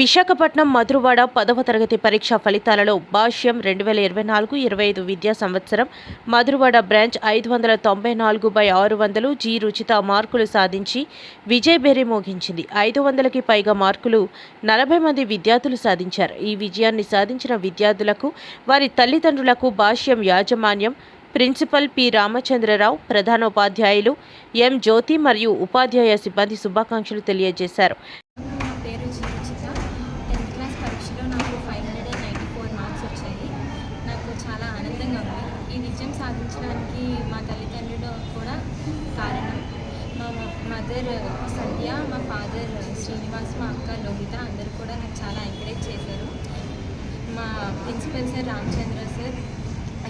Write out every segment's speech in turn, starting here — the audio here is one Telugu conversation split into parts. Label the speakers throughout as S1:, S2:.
S1: విశాఖపట్నం మధురవాడ పదవ తరగతి పరీక్షా ఫలితాలలో భాష్యం రెండు వేల ఇరవై నాలుగు ఇరవై ఐదు విద్యా సంవత్సరం మధురవాడ బ్రాంచ్ ఐదు వందల తొంభై నాలుగు బై ఆరు వందలు జీ రుచిత మార్కులు సాధించి విజయబేరి మోగించింది. ఐదు వందలకి పైగా మార్కులు నలభై మంది విద్యార్థులు సాధించారు. ఈ విజయాన్ని సాధించిన విద్యార్థులకు వారి తల్లిదండ్రులకు భాష్యం యాజమాన్యం ప్రిన్సిపల్ పి రామచంద్రరావు ప్రధానోపాధ్యాయులు ఎం జ్యోతి మరియు ఉపాధ్యాయ సిబ్బంది శుభాకాంక్షలు తెలియజేశారు.
S2: మదర్ సంధ్య మా ఫాదర్ శ్రీనివాస్ మా అక్క లోహిత అందరూ కూడా నాకు చాలా ఎంకరేజ్ చేశారు. మా ప్రిన్సిపల్ సార్ రామచంద్ర సార్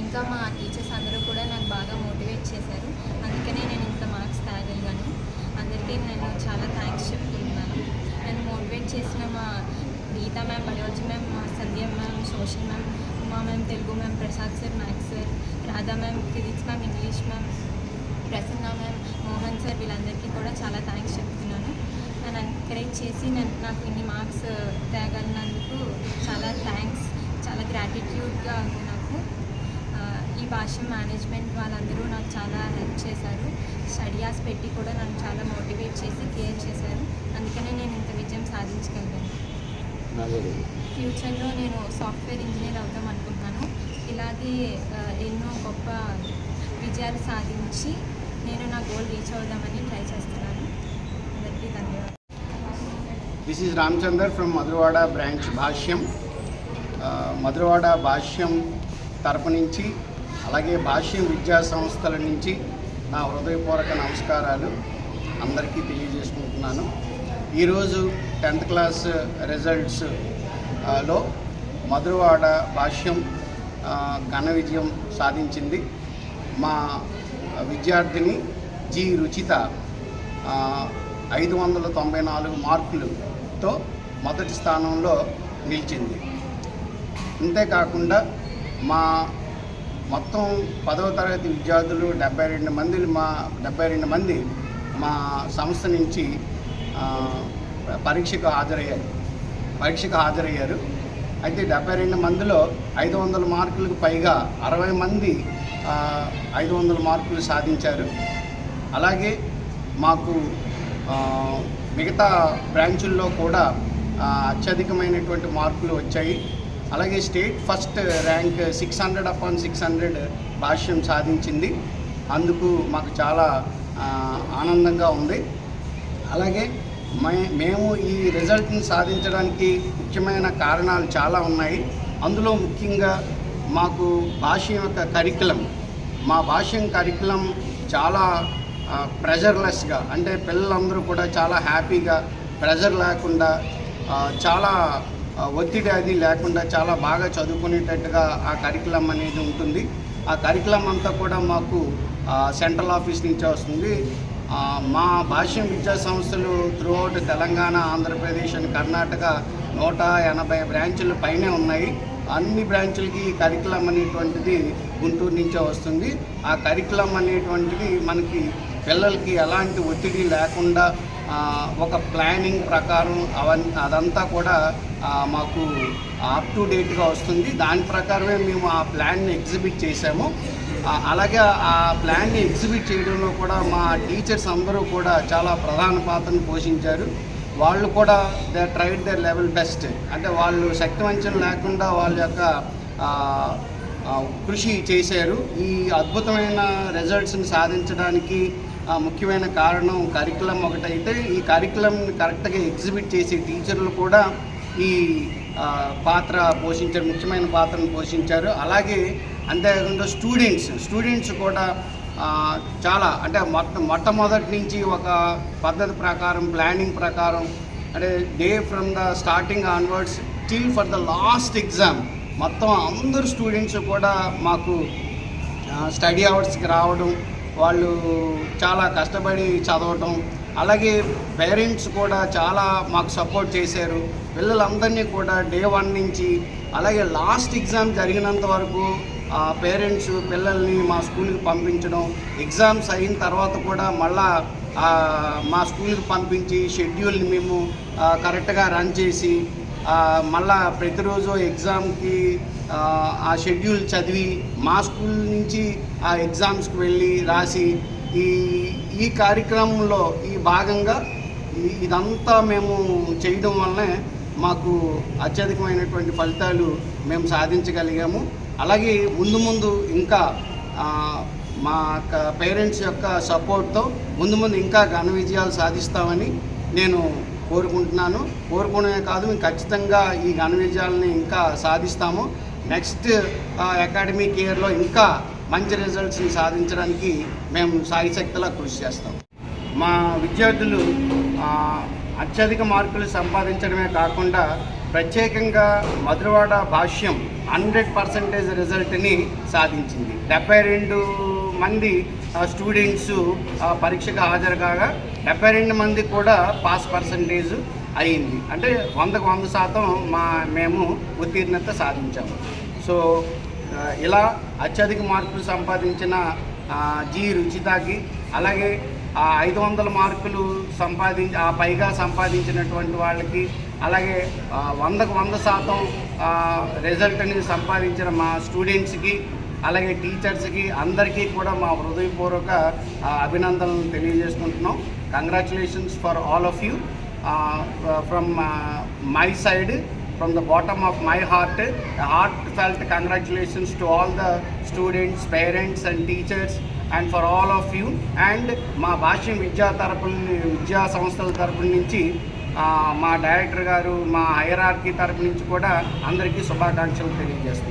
S2: ఇంకా మా టీచర్స్ అందరూ కూడా నాకు బాగా మోటివేట్ చేశారు. అందుకనే నేను చాలా థ్యాంక్స్ చెప్తున్నాను. నన్ను ఎంకరేజ్ చేసి నన్ను నాకు ఇన్ని మార్క్స్ uh, తేగలిగినందుకు చాలా థ్యాంక్స్ చాలా గ్రాటిట్యూడ్గా ఉంది నాకు. Uh, ఈ భాష మేనేజ్మెంట్ వాళ్ళందరూ నాకు చాలా హెల్ప్ చేశారు. స్టడియాస్ పెట్టి కూడా నన్ను చాలా మోటివేట్ చేసి కేర్ చేశారు. అందుకనే నేను ఇంత విజయం సాధించగలిగాను. ఫ్యూచర్లో నేను సాఫ్ట్వేర్ ఇంజనీర్ అవుదాం అనుకుంటున్నాను. ఇలాగే uh, ఎన్నో గొప్ప విజయాలు సాధించి నేను నా గోల్ రీచ్ అవుదామని ట్రై చేస్తున్నాను.
S3: This is Ramachandar from Madhurawada branch Bhashyam Madhurawada Bhashyam తరపు నుంచి అలాగే భాష్యం విద్యా సంస్థల నుంచి నా హృదయపూర్వక నమస్కారాలు అందరికీ తెలియజేసుకుంటున్నాను ఈరోజు టెన్త్ క్లాస్ రిజల్ట్స్లో మధురవాడ భాష్యం ఘన విజయం సాధించింది మా విద్యార్థిని జి రుచిత ఐదు వందల తొంభై నాలుగు మార్కులతో మొదటి స్థానంలో నిలిచింది. అంతేకాకుండా మా మొత్తం పదవ తరగతి విద్యార్థులు డెబ్బై రెండు మంది మా డెబ్బై రెండు మంది మా సంస్థ నుంచి పరీక్షకు హాజరయ్యారు. పరీక్షకు హాజరయ్యారు. అయితే డెబ్బై రెండు మందిలో ఐదు వందల మార్కులకు పైగా అరవై మంది ఐదు వందల మార్కులు సాధించారు. అలాగే మాకు మిగతా బ్రాంచుల్లో కూడా అత్యధికమైనటువంటి మార్కులు వచ్చాయి. అలాగే state first rank six hundred upon six hundred Bhashyam సాధించింది. అందుకు మాకు చాలా ఆనందంగా ఉంది. అలాగే మే మేము ఈ రిజల్ట్ని సాధించడానికి ముఖ్యమైన కారణాలు చాలా ఉన్నాయి. అందులో ముఖ్యంగా మాకు భాష్యం యొక్క కరికులం. మా భాష్యం కరికులం చాలా ప్రెజర్లెస్గా అంటే పిల్లలందరూ కూడా చాలా హ్యాపీగా ప్రెజర్ లేకుండా చాలా ఒత్తిడి అది లేకుండా చాలా బాగా చదువుకునేటట్టుగా ఆ కరికులం అనేది ఉంటుంది. ఆ కరికులం అంతా కూడా మాకు సెంట్రల్ ఆఫీస్ నుంచే వస్తుంది. మా భాష్యం విద్యా సంస్థలు త్రూఅవుట్ తెలంగాణ ఆంధ్రప్రదేశ్ అండ్ కర్ణాటక నూట ఎనభై బ్రాంచులు పైనే ఉన్నాయి. అన్ని బ్రాంచులకి ఈ కరికులం అనేటువంటిది గుంటూరు నుంచే వస్తుంది. ఆ కరికులం అనేటువంటిది మనకి పిల్లలకి ఎలాంటి ఒత్తిడి లేకుండా ఒక ప్లానింగ్ ప్రకారం అవన్ అదంతా కూడా మాకు అప్ టు డేట్గా వస్తుంది. దాని ప్రకారమే మేము ఆ ప్లాన్ని ఎగ్జిబిట్ చేసాము అలాగే ఆ ప్లాన్ని ఎగ్జిబిట్ చేయడంలో కూడా మా టీచర్స్ అందరూ కూడా చాలా ప్రధాన పాత్రను పోషించారు. వాళ్ళు కూడా they tried their level best అంటే వాళ్ళు శక్తివంచన లేకుండా వాళ్ళ యొక్క కృషి చేశారు. ఈ అద్భుతమైన రిజల్ట్స్ని సాధించడానికి ముఖ్యమైన కారణం కరికులం ఒకటైతే ఈ కరికులంని కరెక్ట్గా ఎగ్జిబిట్ చేసే టీచర్లు కూడా ఈ పాత్ర పోషించారు ముఖ్యమైన పాత్రను పోషించారు. అలాగే అంతేకాకుండా స్టూడెంట్స్ స్టూడెంట్స్ కూడా చాలా అంటే మొట్ట మొట్టమొదటి నుంచి ఒక పద్ధతి ప్రకారం ప్లానింగ్ ప్రకారం అంటే day from the starting onwards till for the last exam మొత్తం అందరు స్టూడెంట్స్ కూడా మాకు స్టడీ అవర్స్కి రావడం వాళ్ళు చాలా కష్టపడి చదవటం అలాగే పేరెంట్స్ కూడా చాలా మాకు సపోర్ట్ చేశారు. పిల్లలందరినీ కూడా డే వన్ నుంచి అలాగే లాస్ట్ ఎగ్జామ్ జరిగినంత వరకు పేరెంట్స్ పిల్లల్ని మా స్కూల్కి పంపించడం ఎగ్జామ్స్ అయిన తర్వాత కూడా మళ్ళా మా స్కూల్కి పంపించి షెడ్యూల్ని మేము కరెక్ట్గా రన్ చేసి మళ్ళా ప్రతిరోజు ఎగ్జామ్కి ఆ, షెడ్యూల్ చదివి మా స్కూల్ నుంచి ఆ ఎగ్జామ్స్కి వెళ్ళి రాసి ఈ ఈ కార్యక్రమంలో ఈ భాగంగా ఇదంతా మేము చేయడం వల్లనే మాకు అత్యధికమైనటువంటి ఫలితాలు మేము సాధించగలిగాము. అలాగే ముందు ముందు ఇంకా మా మా పేరెంట్స్ యొక్క సపోర్ట్తో ముందు ముందు ఇంకా ఘన విజయాలు సాధిస్తామని నేను కోరుకుంటున్నాను. కోరుకోవడమే కాదు మేము ఖచ్చితంగా ఈ ఘన విజయాలని ఇంకా సాధిస్తాము. నెక్స్ట్ అకాడమిక్ ఇయర్లో ఇంకా మంచి రిజల్ట్స్ని సాధించడానికి మేము సాయశక్తిలా కృషి చేస్తాం. మా విద్యార్థులు అత్యధిక మార్కులు సంపాదించడమే కాకుండా ప్రత్యేకంగా మధురవాడ భాష్యం హండ్రెడ్ పర్సెంటేజ్ రిజల్ట్ని సాధించింది. డెబ్బై రెండు మంది స్టూడెంట్స్ పరీక్షకు హాజరు కాగా డెబ్బై రెండు మంది కూడా పాస్ పర్సంటేజ్ అయింది. అంటే వందకు వంద శాతం మా మేము ఉత్తీర్ణత సాధించాము. సో ఇలా అత్యధిక మార్కులు సంపాదించిన జీ జి రుచితాకి అలాగే ఆ ఐదు వందల మార్కులు సంపాదించి ఆ పైగా సంపాదించినటువంటి వాళ్ళకి అలాగే వందకు వంద శాతం రిజల్ట్ రిజల్ట్ని సంపాదించిన మా స్టూడెంట్స్కి అలాగే టీచర్స్కి అందరికీ కూడా మా హృదయపూర్వక అభినందనలు తెలియజేసుకుంటున్నాం. Congratulations for all of you from my side from the bottom of my heart heartfelt congratulations to all the students parents and teachers and for all of you and మా భాష్యం విద్యా తరపు విద్యా సంస్థల తరపు నుంచి మా డైరెక్టర్ గారు మా హైరార్కీ తరపు నుంచి కూడా అందరికీ శుభాకాంక్షలు తెలియజేస్తాయి